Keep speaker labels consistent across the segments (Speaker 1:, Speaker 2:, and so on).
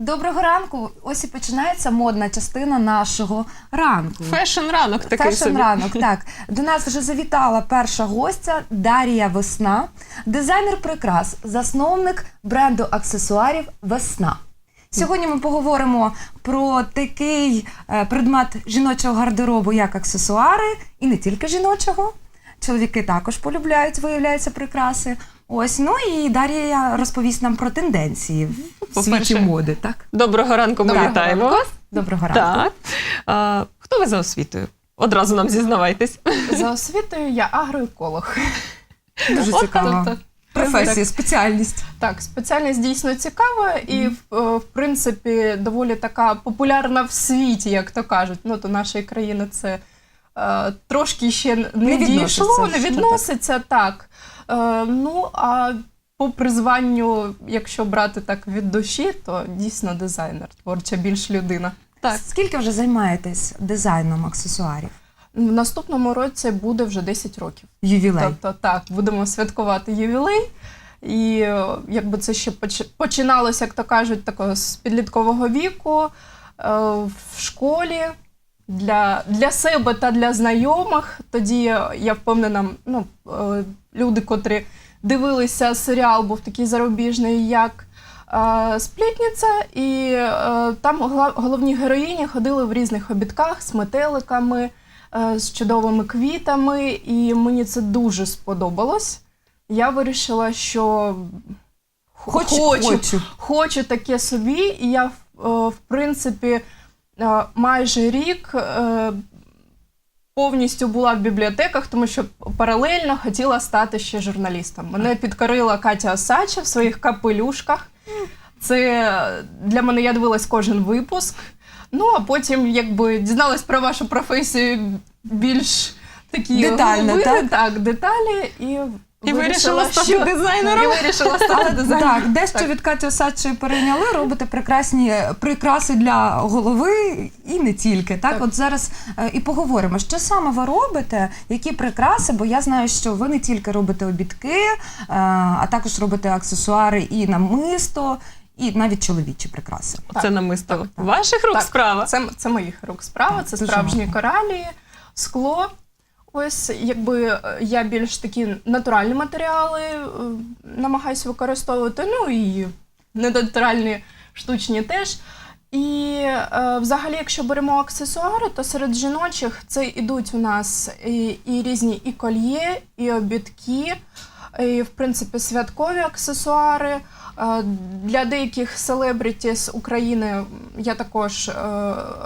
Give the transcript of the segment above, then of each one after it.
Speaker 1: Доброго ранку. Ось і починається модна частина нашого ранку.
Speaker 2: Фешн ранок такий
Speaker 1: Фешн
Speaker 2: собі.
Speaker 1: ранок. Так до нас вже завітала перша гостя Дар'я Весна, дизайнер прикрас, засновник бренду аксесуарів Весна. Сьогодні ми поговоримо про такий е, предмет жіночого гардеробу, як аксесуари, і не тільки жіночого. Чоловіки також полюбляють, виявляються прикраси. Ось ну і Дар'я розповість нам про тенденції в світі моди. Так,
Speaker 2: Доброго ранку, ми
Speaker 1: Доброго
Speaker 2: вітаємо
Speaker 1: ранку.
Speaker 2: вас.
Speaker 1: доброго ранку.
Speaker 2: Так. А, хто ви за освітою? Одразу нам зізнавайтесь.
Speaker 3: За освітою я агроеколог.
Speaker 1: Дуже
Speaker 2: От,
Speaker 1: цікаво. Професія, спеціальність.
Speaker 3: Так, спеціальність дійсно цікава і, в, е, в принципі, доволі така популярна в світі, як то кажуть. Ну, то нашої країни це е, трошки ще не,
Speaker 1: Не
Speaker 3: дійшло, не відноситься так. Е, ну, а по призванню, якщо брати так від душі, то дійсно дизайнер, творча більш людина.
Speaker 2: Так.
Speaker 1: Скільки вже займаєтесь дизайном аксесуарів?
Speaker 3: В наступному році буде вже 10 років.
Speaker 1: Ювілей.
Speaker 3: Тобто так, будемо святкувати ювілей. І е, якби це ще поч- починалося, як то кажуть, такого з підліткового віку е, в школі для, для себе та для знайомих. Тоді е, я впевнена, ну, е, люди, котрі дивилися серіал, був такий зарубіжний, як е, Сплітниця, і е, там головні героїні ходили в різних обідках з метеликами е, з чудовими квітами, і мені це дуже сподобалось. Я вирішила, що
Speaker 1: Хоч,
Speaker 3: хочу,
Speaker 1: хочу.
Speaker 3: хочу таке собі, і я, в- принципі, майже рік повністю була в бібліотеках, тому що паралельно хотіла стати ще журналістом. Мене підкорила Катя Осача в своїх капелюшках. Це для мене я дивилась кожен випуск. Ну, а потім, якби дізналась про вашу професію більш такі
Speaker 1: Детально,
Speaker 3: глибини,
Speaker 1: так?
Speaker 3: так, деталі, і,
Speaker 2: І вирішила стати дизайнером?
Speaker 3: І вирішила стати дизайнером.
Speaker 1: Так, дещо від Каті Осадчої перейняли, робите прекрасні прикраси для голови і не тільки. Так,
Speaker 3: Так.
Speaker 1: от зараз е, і поговоримо, що саме ви робите, які прикраси, бо я знаю, що ви не тільки робите обідки, е, а також робите аксесуари і намисто, і навіть чоловічі прикраси.
Speaker 2: Це намисто ваших рук
Speaker 3: Так,
Speaker 2: справа.
Speaker 3: Це, це моїх рук справа, це
Speaker 1: Дуже
Speaker 3: справжні
Speaker 1: гарно.
Speaker 3: коралі, скло. Ось якби е, я більш такі натуральні матеріали е, намагаюся використовувати, ну і недонатуральні штучні теж. І е, взагалі, якщо беремо аксесуари, то серед жіночих це ідуть у нас і, і різні і кольє, і обідки, і в принципі святкові аксесуари. Е, Для деяких селебріті з України я також е,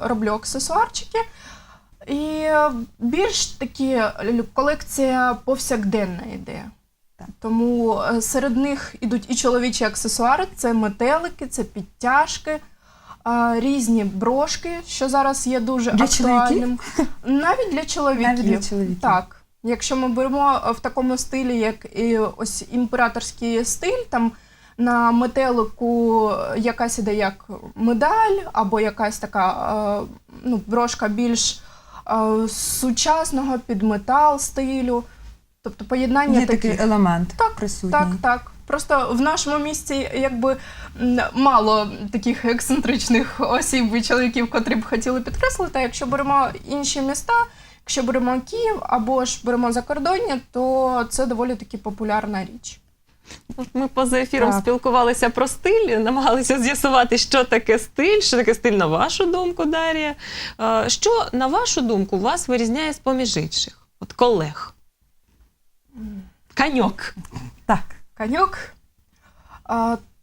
Speaker 3: роблю аксесуарчики. І е, більш такі колекція повсякденна йде.
Speaker 1: Так.
Speaker 3: Тому е, серед них ідуть і чоловічі аксесуари, це метелики, це підтяжки, е, різні брошки, що зараз є дуже
Speaker 1: Для
Speaker 3: актуальним. Навіть для чоловіків.
Speaker 1: Навіть для чоловіків.
Speaker 3: Так. Якщо ми беремо в такому стилі, як і ось імператорський стиль, там на метелику якась іде як медаль, або якась така ну, брошка більш сучасного під метал стилю. Тобто поєднання
Speaker 1: Є такий елемент
Speaker 3: Так,
Speaker 1: присутній.
Speaker 3: Так, так. Просто в нашому місті якби мало таких ексцентричних осіб і чоловіків, котрі б хотіли підкреслити. А якщо беремо інші міста, якщо беремо Київ або ж беремо закордоння, то це доволі таки популярна річ.
Speaker 2: Ми поза ефіром
Speaker 1: Так.
Speaker 2: спілкувалися про стиль, намагалися з'ясувати, що таке стиль, що таке стиль на вашу думку, Дар'я. Е, Що, на вашу думку, вас вирізняє з поміж інших? От колег. Каньок.
Speaker 1: Так.
Speaker 3: Каньок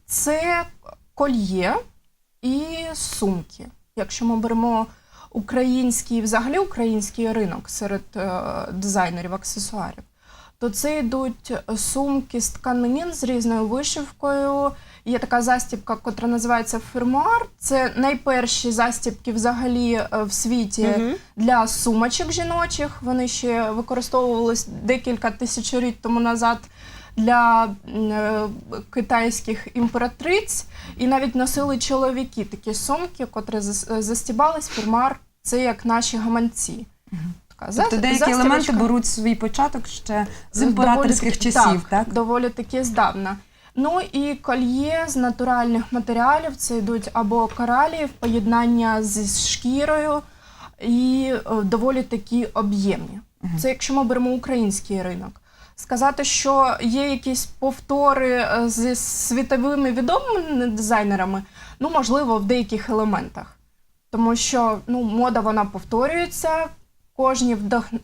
Speaker 3: це кольє і сумки. Якщо ми беремо український, взагалі український ринок серед е, дизайнерів аксесуарів, то це йдуть сумки з тканин з різною вишивкою. Є така застібка, яка називається фермуар. Це найперші застібки взагалі е, в світі
Speaker 2: Мгм.
Speaker 3: для сумочок жіночих. Вони ще використовувались декілька тисячоліть тому назад для е, китайських імператриць, і навіть носили чоловіки такі сумки, котрі зас- застібались фермар. Це як наші гаманці. Така
Speaker 1: Тобто деякі елементи беруть свій початок ще з
Speaker 3: Доволі
Speaker 1: імператорських
Speaker 3: таки-
Speaker 1: часів, так?
Speaker 3: Доволі таки здавна. Ну і кольє з натуральних матеріалів це йдуть або коралі в поєднання зі шкірою і е, доволі такі об'ємні. Це якщо ми беремо український ринок. Сказати, що є якісь повтори е, зі світовими відомими дизайнерами, ну можливо, в деяких елементах. Тому що ну, мода вона повторюється, кожні вдох... е,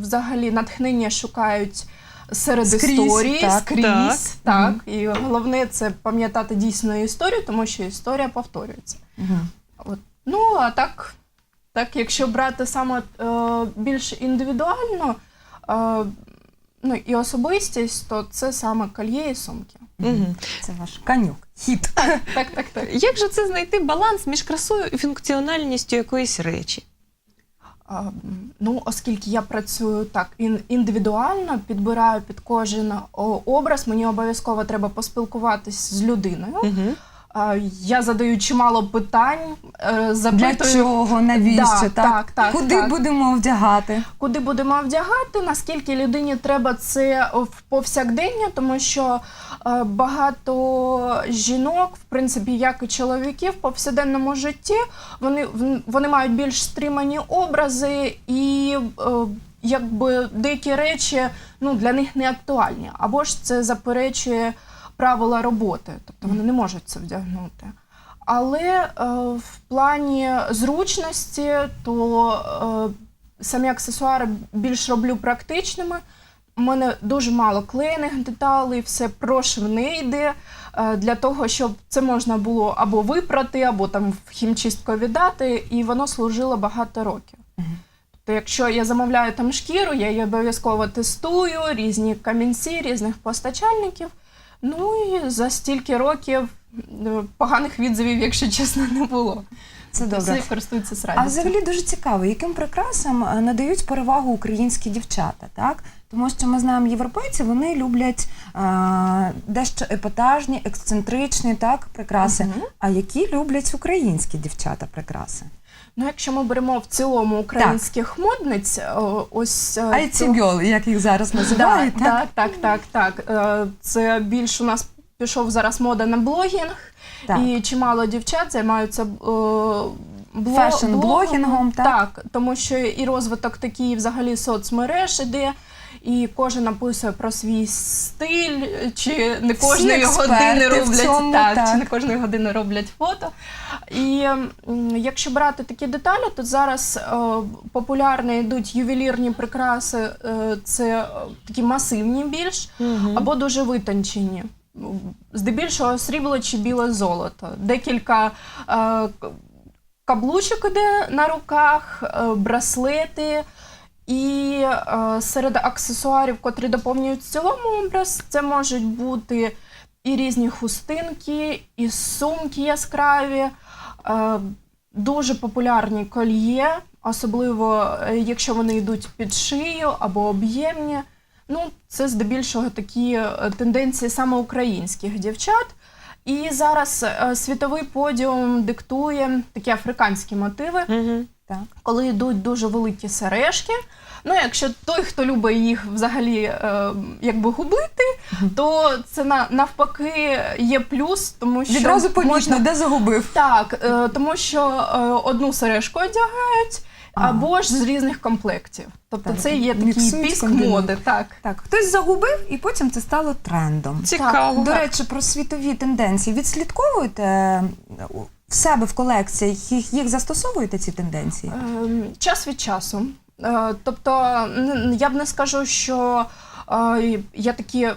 Speaker 3: взагалі натхнення шукають серед
Speaker 1: Скрізь,
Speaker 3: історії,
Speaker 1: так.
Speaker 3: скрізь.
Speaker 2: Так.
Speaker 3: Так. І головне це пам'ятати дійсно історію, тому що історія повторюється.
Speaker 1: Мгм.
Speaker 3: От. Ну, а так, так, якщо брати саме е, більш індивідуально е, ну, і особистість, то це саме кольє і сумки.
Speaker 2: Мгм.
Speaker 1: Це ваш конюк, хід.
Speaker 3: Так, так, так.
Speaker 2: Як же це знайти баланс між красою і функціональністю якоїсь речі?
Speaker 3: Ну, оскільки я працюю так індивідуально, підбираю під кожен образ, мені обов'язково треба поспілкуватись з людиною.
Speaker 2: Угу.
Speaker 3: Я задаю чимало питань, е,
Speaker 1: Для чого, навіщо?
Speaker 3: Да,
Speaker 1: так?
Speaker 3: так, так,
Speaker 1: Куди
Speaker 3: так.
Speaker 1: будемо вдягати?
Speaker 3: куди будемо вдягати, наскільки людині треба це в повсякдення, тому що е, багато жінок, в принципі, як і чоловіки в повсякденному житті, вони, вони мають більш стримані образи і. е, Якби деякі речі ну, для них не актуальні, або ж це заперечує правила роботи, тобто вони не можуть це вдягнути. Але е, в плані зручності, то е, самі аксесуари більш роблю практичними. У мене дуже мало клеєних деталей, все прошивне йде е, для того, щоб це можна було або випрати, або там в хімчистку віддати, і воно служило багато років. Тобто, якщо я замовляю там шкіру, я її обов'язково тестую, різні камінці, різних постачальників. Ну і за стільки років е, поганих відзивів, якщо чесно, не було.
Speaker 1: Це добре.
Speaker 3: Всі користуються з
Speaker 1: А взагалі дуже цікаво, яким прикрасам е, надають перевагу українські дівчата, так? Тому що ми знаємо, європейці вони люблять а, дещо епатажні, ексцентричні так, прикраси.
Speaker 3: Мгм.
Speaker 1: А які люблять українські дівчата прикраси?
Speaker 3: Ну, якщо ми беремо в цілому українських модниць, ось е,
Speaker 1: IT
Speaker 3: то-
Speaker 1: як їх зараз називають,
Speaker 3: Да,
Speaker 1: так?
Speaker 3: так, так, так, так. Е, Це більш у нас пішов зараз мода на блогінг,
Speaker 1: Так.
Speaker 3: і чимало дівчат займаються е,
Speaker 1: Фешн-блогінгом, так?
Speaker 3: Так, тому що і розвиток такий взагалі соцмереж іде. І кожен написує про свій стиль, чи не кожної години роблять
Speaker 1: цьому,
Speaker 3: так,
Speaker 1: так.
Speaker 3: чи не кожної години роблять фото. І якщо брати такі деталі, то зараз е, популярно йдуть ювелірні прикраси, е, це е, такі масивні більш, або дуже витончені. Здебільшого срібло чи біле золото. Декілька е, каблучок іде на руках, е, браслети. І е, серед аксесуарів, котрі доповнюють в цілому образ, це можуть бути і різні хустинки, і сумки яскраві, е, дуже популярні кольє, особливо е, якщо вони йдуть під шию або об'ємні. Ну, це здебільшого такі е, тенденції саме українських дівчат. І зараз е, світовий подіум диктує такі африканські мотиви
Speaker 2: Угу.
Speaker 1: Так.
Speaker 3: коли йдуть дуже великі сережки. Ну, якщо той, хто любить їх взагалі е, якби губити, то це на, навпаки є плюс, тому що
Speaker 1: Відразу помітно,
Speaker 3: можна
Speaker 1: де загубив.
Speaker 3: так, е, тому що е, одну сережку одягають. Або ж з різних комплектів. Тобто
Speaker 1: Так,
Speaker 3: це є такий
Speaker 1: міксують,
Speaker 3: піск моди. Так.
Speaker 1: Так, хтось загубив, і потім це стало трендом.
Speaker 2: Цікаво.
Speaker 1: До речі, про світові тенденції. Відслідковуєте е, в себе в колекціях, їх, їх застосовуєте ці тенденції?
Speaker 3: Ем, Час від часу. Е, Тобто, я б не скажу, що е, я такі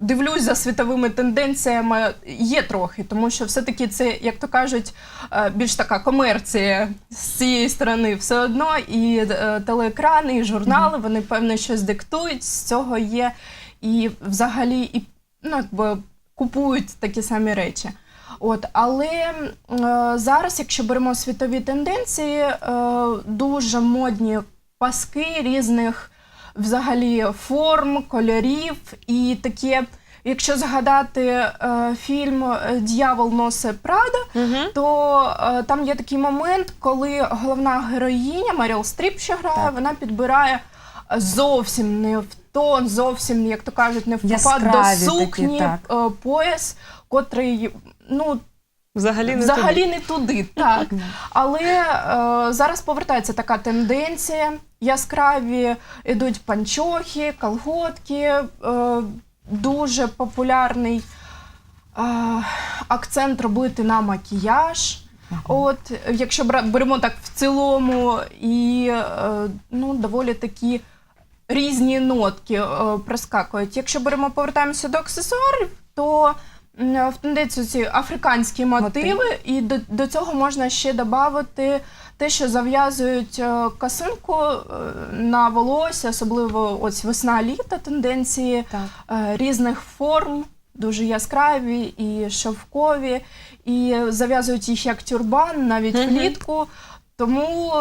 Speaker 3: дивлюсь за світовими тенденціями. Є трохи, тому що все-таки це, як то кажуть, е, більш така комерція з цієї сторони. Все одно і е, телеекрани, і журнали, вони певно щось диктують. З цього є і взагалі і ну, якби, купують такі самі речі. От, але е, зараз, якщо беремо світові тенденції, е, дуже модні паски різних взагалі форм, кольорів і таке. Якщо згадати е, фільм е, Д'явол носить Прада,
Speaker 2: Угу.
Speaker 3: то е, там є такий момент, коли головна героїня Меріл Стріп, що грає,
Speaker 1: Так.
Speaker 3: вона підбирає зовсім не в тон зовсім, як то кажуть, не впад
Speaker 1: Яскраві
Speaker 3: до
Speaker 1: такі,
Speaker 3: сукні,
Speaker 1: так.
Speaker 3: е, пояс, котрий ну
Speaker 2: Взагалі не
Speaker 3: взагалі
Speaker 2: туди.
Speaker 3: не туди. Так. Але е, зараз повертається така тенденція. Яскраві йдуть панчохи, колготки, е, дуже популярний е, акцент робити на макіяж. От, якщо беремо так в цілому, і е, ну, доволі такі різні нотки е, проскакують. Якщо беремо, повертаємося до аксесуарів, то в тенденцію ці африканські мотиви, і до, до цього можна ще додати те, що зав'язують е, косинку е, на волосся, особливо ось весна-літа тенденції
Speaker 1: Так.
Speaker 3: е, різних форм, дуже яскраві і шовкові, і зав'язують їх як тюрбан, навіть влітку. Тому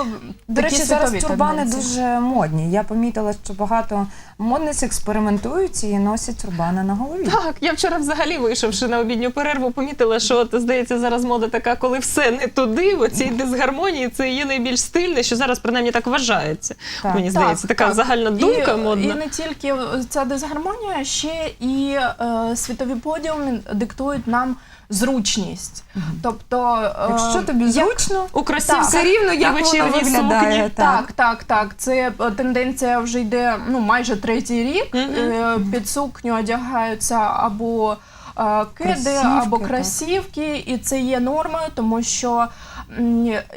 Speaker 1: До речі, зараз тюрбани
Speaker 3: тенденції.
Speaker 1: дуже модні. Я помітила, що багато модниць експериментують і носять тюрбани на голові.
Speaker 2: Так, я вчора взагалі вийшовши на обідню перерву, помітила, що от, здається, зараз мода така, коли все не туди, в цій дисгармонії, це є найбільш стильне, що зараз принаймні так вважається.
Speaker 1: Так.
Speaker 2: Мені здається,
Speaker 3: Так,
Speaker 2: така
Speaker 3: так.
Speaker 2: загальна думка
Speaker 3: і,
Speaker 2: модна.
Speaker 3: І не тільки ця дисгармонія, ще і е, світові подіуми диктують нам зручність. Тобто, е,
Speaker 1: Якщо тобі
Speaker 3: як-
Speaker 1: зручно,
Speaker 2: У
Speaker 3: Так.
Speaker 1: все рівно як воно виглядає.
Speaker 2: сукні.
Speaker 3: Так, так, так. Це е, тенденція вже йде ну, майже третій рік. Е, Під сукню одягаються або е, кеди,
Speaker 1: Кросівки,
Speaker 3: або
Speaker 1: так.
Speaker 3: і це є нормою, тому що,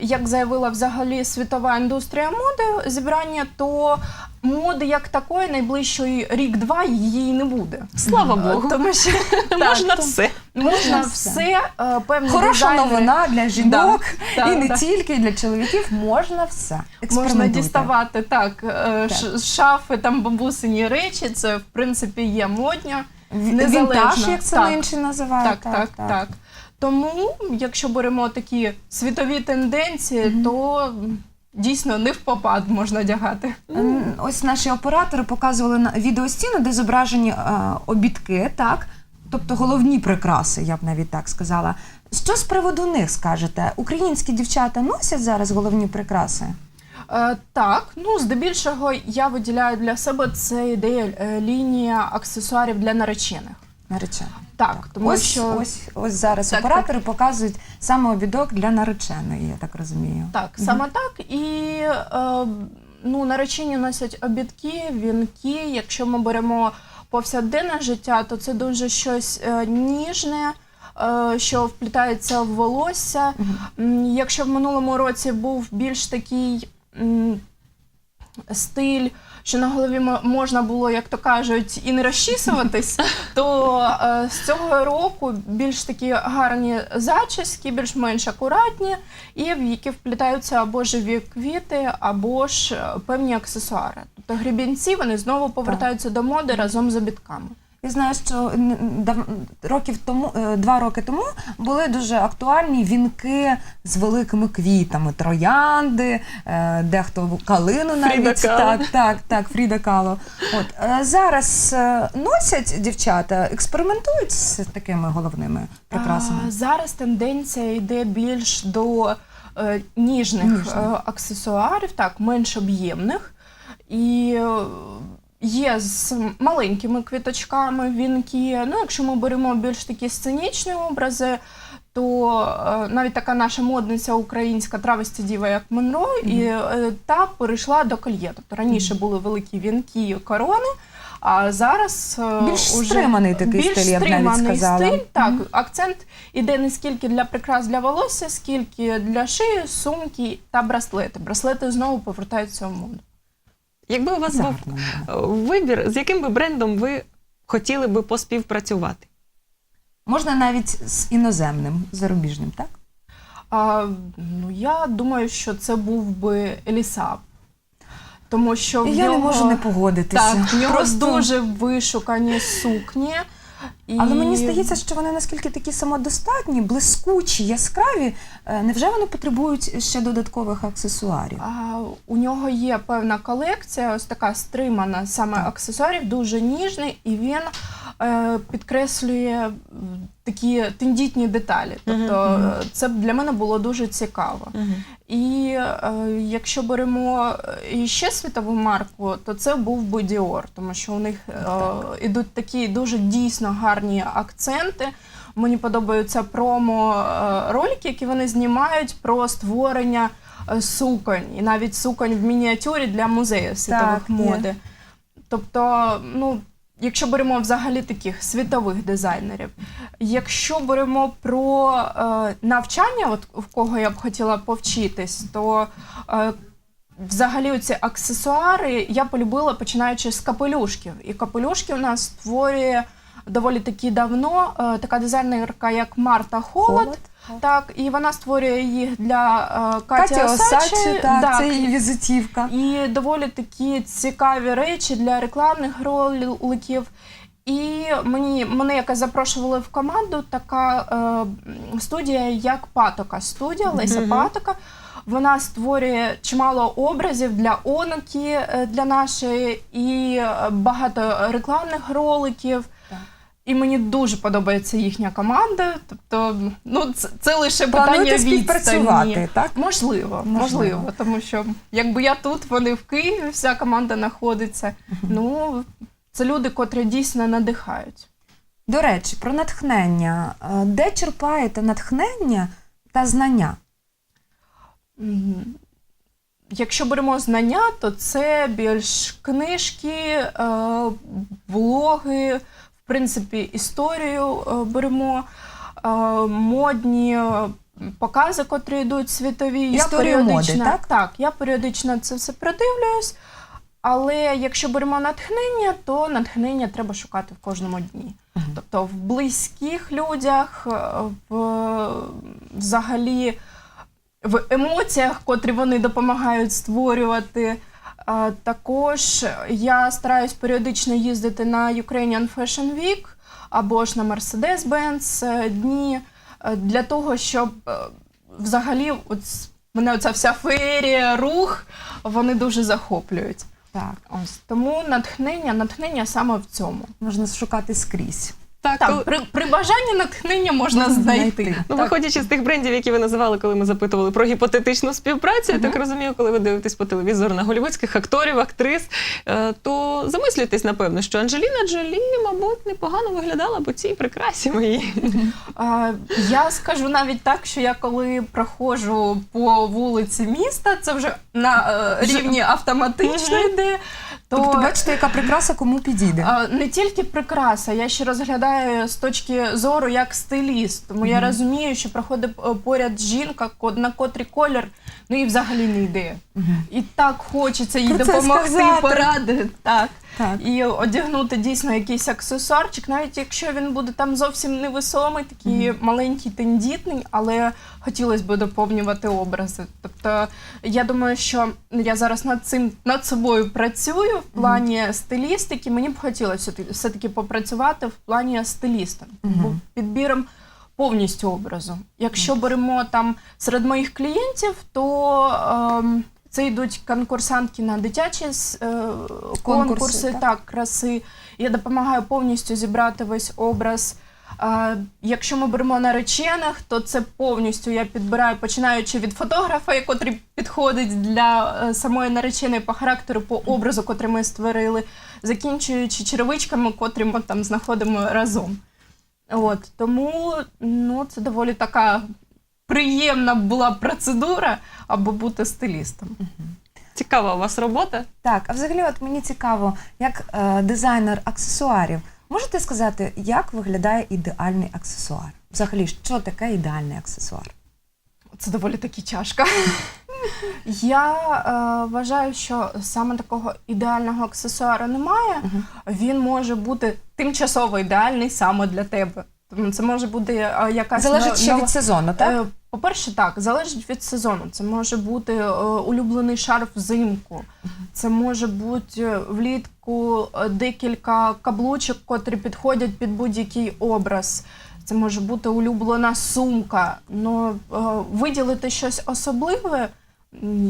Speaker 3: як заявила взагалі світова індустрія моди зібрання, то моди як такої найближчий рік-два її не буде.
Speaker 2: Слава
Speaker 3: Е,
Speaker 2: Богу.
Speaker 3: Тому що
Speaker 2: Можна все.
Speaker 3: можна
Speaker 1: все.
Speaker 3: е, певні
Speaker 1: Хороша
Speaker 3: дизайнери-
Speaker 1: новина для жінок
Speaker 3: Да,
Speaker 1: і не
Speaker 3: да.
Speaker 1: тільки для чоловіків. Можна все.
Speaker 3: Можна
Speaker 1: Експериментуйте.
Speaker 3: діставати так, е, ш- з шафи, там бабусині речі, це в принципі є модньо.
Speaker 1: В-
Speaker 3: Незалежно.
Speaker 1: Вінтаж, як це
Speaker 3: Так.
Speaker 1: інші називають.
Speaker 3: Так, так, так, Тому, якщо беремо такі світові тенденції, то м, дійсно не в попад можна одягати.
Speaker 1: Ось наші оператори показували на відеостіну, де зображені е, обідки, так? Тобто головні прикраси, я б навіть так сказала. Що з приводу них скажете? Українські дівчата носять зараз головні прикраси?
Speaker 3: Е, так, ну здебільшого я виділяю для себе це ідея е, лінія аксесуарів для наречених.
Speaker 1: Наречених.
Speaker 3: Так, тому
Speaker 1: ось,
Speaker 3: що
Speaker 1: ось, ось зараз
Speaker 3: Так,
Speaker 1: оператори показують саме обідок для нареченої, я так розумію.
Speaker 3: Так, саме так. І е, ну, наречені носять обідки, вінки. Якщо ми беремо повсякденне життя, то це дуже щось е, ніжне. е, Що вплітається в волосся. М, Якщо в минулому році був більш такий стиль, що на голові мо- можна було, як то кажуть, і не розчісуватись, то е, з цього року більш такі гарні зачіски, більш-менш акуратні, і в які вплітаються або живі квіти, або ж е, певні аксесуари. Тобто грібінці вони знову повертаються до моди разом з обідками.
Speaker 1: Я знаю, що років тому, е, два роки тому були дуже актуальні вінки з великими квітами, троянди, е, дехто калину навіть.
Speaker 2: Фріда
Speaker 1: Так, так, так, Фріда Кало. От е, зараз носять дівчата, експериментують з такими головними прикрасами.
Speaker 3: А, зараз тенденція йде більш до е, ніжних
Speaker 1: Ніжних.
Speaker 3: е, аксесуарів, так, менш об'ємних. І е, є з маленькими квіточками вінки. Ну, якщо ми беремо більш такі сценічні образи, то е, навіть така наша модниця українська травесті діва, як Монро, і е, та перейшла до кольє. Тобто раніше були великі вінки, корони. А зараз е,
Speaker 1: Більш
Speaker 3: уже
Speaker 1: стриманий такий
Speaker 3: більш
Speaker 1: стиль, я б навіть сказала.
Speaker 3: стиль. Так, акцент іде не скільки для прикрас для волосся, скільки для шиї, сумки та браслети. Браслети знову повертаються в моду.
Speaker 2: Якби у вас був
Speaker 1: Гарно,
Speaker 2: е, вибір, з яким би брендом ви хотіли би поспівпрацювати?
Speaker 1: Можна навіть з іноземним, зарубіжним, так?
Speaker 3: А, ну, я думаю, що це був би Елісап. Тому що в
Speaker 1: Я
Speaker 3: нього,
Speaker 1: не можу не погодитися.
Speaker 3: Так, в нього
Speaker 1: Просто-
Speaker 3: дуже вишукані сукні. І...
Speaker 1: Але мені здається, що вони наскільки такі самодостатні, блискучі, яскраві. е, Невже вони потребують ще додаткових аксесуарів?
Speaker 3: А, у нього є певна колекція, ось така стримана саме
Speaker 1: Так.
Speaker 3: аксесуарів, дуже ніжний, і він підкреслює такі тендітні деталі. Тобто
Speaker 2: Мгм,
Speaker 3: е, це для мене було дуже цікаво. І е, якщо беремо е, ще світову марку, то це був би Dior, тому що у них е, ідуть такі дуже дійсно гарні акценти. Мені подобаються промо е, ролики, які вони знімають про створення е, суконь, і навіть суконь в мініатюрі для музею світових
Speaker 1: є.
Speaker 3: моди. Тобто, ну, якщо беремо взагалі таких світових дизайнерів, якщо беремо про е, навчання, от в кого я б хотіла повчитись, то е, взагалі ці аксесуари я полюбила починаючи з капелюшків. І капелюшки у нас створює доволі таки давно е, така дизайнерка, як Марта Холод.
Speaker 1: Холод.
Speaker 3: Так, і вона створює їх для е, Каті,
Speaker 1: Катя Осадчі,
Speaker 3: Осадчі.
Speaker 1: так, це її візитівка.
Speaker 3: і доволі такі цікаві речі для рекламних роликів. І мені мене якось запрошували в команду така е, студія, як Патока. Студія Леся. Патока. Вона створює чимало образів для онуки е, для нашої і е, багато рекламних роликів. І мені дуже подобається їхня команда. Тобто, ну це, це лише питання відстані.
Speaker 1: так?
Speaker 3: Можливо,
Speaker 1: Можливо.
Speaker 3: можливо, тому що якби я тут, вони в Києві, вся команда знаходиться. Ну це люди, котрі дійсно надихають.
Speaker 1: До речі, про натхнення. Е, Де черпаєте натхнення та знання?
Speaker 3: Якщо беремо знання, то це більш книжки, е, влоги, в принципі, історію е, беремо, е, модні е, покази, котрі йдуть світові.
Speaker 1: Історію
Speaker 3: я
Speaker 1: моди, так?
Speaker 3: Так, я періодично це все придивлююсь. Але якщо беремо натхнення, то натхнення треба шукати в кожному дні. Тобто в близьких людях, в взагалі в емоціях, котрі вони допомагають створювати. Також я стараюсь періодично їздити на Ukrainian Fashion Week або ж на Mercedes-Benz е, дні е, для того, щоб е, взагалі от мене оця вся феєрія, рух, вони дуже захоплюють.
Speaker 1: Так,
Speaker 3: Ось тому натхнення, натхнення саме в цьому.
Speaker 1: можна шукати скрізь.
Speaker 2: Так,
Speaker 3: Так,
Speaker 2: коли-
Speaker 3: при, при бажанні натхнення можна
Speaker 1: Можна
Speaker 3: знайти.
Speaker 1: знайти.
Speaker 2: Ну,
Speaker 3: Так.
Speaker 2: виходячи з тих брендів, які ви називали, коли ми запитували про гіпотетичну співпрацю, я так розумію, коли ви дивитесь по телевізору на голівудських акторів, актрис, е, то замислюйтесь, напевно, що Анджеліна Джолі, мабуть, непогано виглядала по цій прикрасі моїй.
Speaker 3: А, я скажу навіть так, що я коли проходжу по вулиці міста, це вже на е, рівні автоматично йде. То
Speaker 1: Тобто, бачите, яка прикраса кому підійде.
Speaker 3: а, не тільки прикраса, я ще розглядаю з точки зору як стиліст. Тому я розумію, що проходить е, поряд жінка, ко- на котрий колір, ну і взагалі не йде. І так хочеться їй
Speaker 1: Про це
Speaker 3: допомогти,
Speaker 1: сказати.
Speaker 3: порадити. Так.
Speaker 1: Так.
Speaker 3: І одягнути дійсно якийсь аксесуарчик, навіть якщо він буде там зовсім невесомий, такий маленький, тендітний, але хотілося б доповнювати образи. Тобто, я думаю, що я зараз над цим над собою працюю в плані стилістики. Мені б хотілося все-таки- попрацювати в плані стиліста,
Speaker 1: Мгм.
Speaker 3: бо підбіром повністю образу. Якщо беремо там серед моїх клієнтів, то ем, це йдуть конкурсантки на дитячі е,
Speaker 1: Конкурси,
Speaker 3: конкурси,
Speaker 1: так?
Speaker 3: так? краси. Я допомагаю повністю зібрати весь образ. А, якщо ми беремо наречених, то це повністю я підбираю, починаючи від фотографа, котрий підходить для е, самої нареченої по характеру, по образу, котрий ми створили, закінчуючи черевичками, котрі ми там знаходимо разом. От тому ну, це доволі така приємна була процедура, аби бути стилістом.
Speaker 2: Цікава у вас робота.
Speaker 1: Так, а взагалі, от мені цікаво, як е, дизайнер аксесуарів, можете сказати, як виглядає ідеальний аксесуар? Взагалі, що таке ідеальний аксесуар?
Speaker 3: Це доволі таки тяжко. Я е, вважаю, що саме такого ідеального аксесуару немає.
Speaker 1: Мгм.
Speaker 3: Він може бути тимчасово ідеальний саме для тебе. Тому це може бути е, якась
Speaker 1: Залежить ще від сезону, так?
Speaker 3: По-перше, так, залежить від сезону. Це може бути е, улюблений шарф взимку. Це може бути е, влітку е, декілька каблучок, котрі підходять під будь-який образ. Це може бути улюблена сумка. Ну, е, виділити щось особливе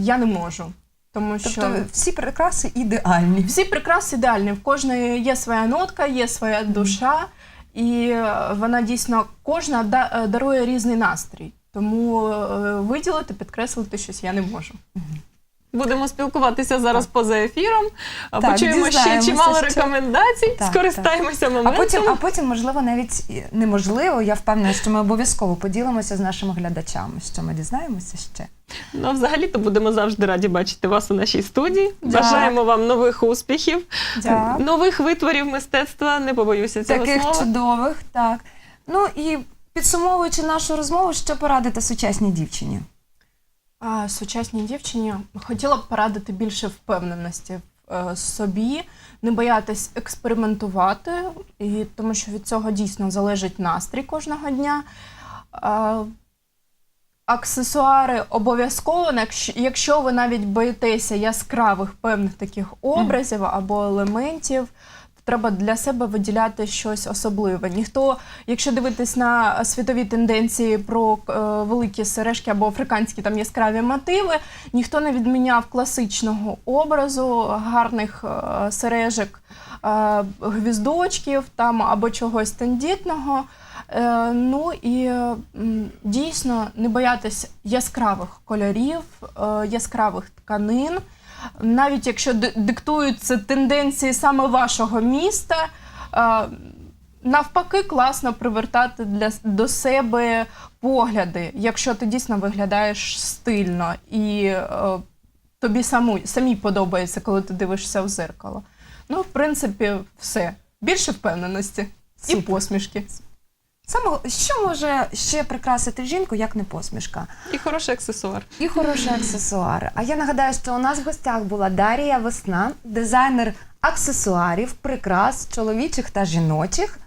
Speaker 3: я не можу. Тому що
Speaker 1: Тобто всі прикраси ідеальні.
Speaker 3: всі прикраси ідеальні. В кожної є своя нотка, є своя душа, і е, вона дійсно кожна дарує різний настрій. Тому е, виділити, підкреслити щось я не можу.
Speaker 2: Будемо спілкуватися зараз поза ефіром.
Speaker 1: Так,
Speaker 2: Почуємо ще
Speaker 1: дізнаємося,
Speaker 2: чимало
Speaker 1: що-
Speaker 2: рекомендацій.
Speaker 1: Так,
Speaker 2: скористаємося
Speaker 1: А
Speaker 2: моментом.
Speaker 1: потім, а потім, можливо, навіть і неможливо. Я впевнена, що ми обов'язково поділимося з нашими глядачами, що ми дізнаємося ще.
Speaker 2: Ну, а взагалі-то будемо завжди раді бачити вас у нашій студії.
Speaker 1: Так.
Speaker 2: Бажаємо вам нових успіхів,
Speaker 1: Так.
Speaker 2: нових витворів мистецтва. Не побоюся цього
Speaker 1: Таких
Speaker 2: слова.
Speaker 1: чудових, так. Ну і підсумовуючи нашу розмову, що порадити сучасній дівчині?
Speaker 3: А сучасній дівчині хотіла б порадити більше впевненості в е, собі, не боятись експериментувати, і, тому що від цього дійсно залежить настрій кожного дня. А, аксесуари обов'язково, якщо, якщо ви навіть боїтеся яскравих певних таких образів або елементів. Треба для себе виділяти щось особливе. Ніхто, якщо дивитись на світові тенденції про е, великі сережки або африканські там яскраві мотиви, ніхто не відміняв класичного образу, гарних е, сережок, е, гвіздочків там або чогось тендітного. Е, ну і е, дійсно не боятись яскравих кольорів, е, яскравих тканин. Навіть якщо диктуються тенденції саме вашого міста, е, навпаки, класно привертати для, до себе погляди, якщо ти дійсно виглядаєш стильно і е, тобі саму, самій подобається, коли ти дивишся в зеркало. Ну, в принципі, все. Більше впевненості і
Speaker 1: Супер.
Speaker 3: посмішки.
Speaker 1: Саме що може ще прикрасити жінку, як не посмішка?
Speaker 2: І хороший аксесуар.
Speaker 1: І хороший аксесуар. А я нагадаю, що у нас в гостях була Дарія Весна, дизайнер аксесуарів, прикрас чоловічих та жіночих.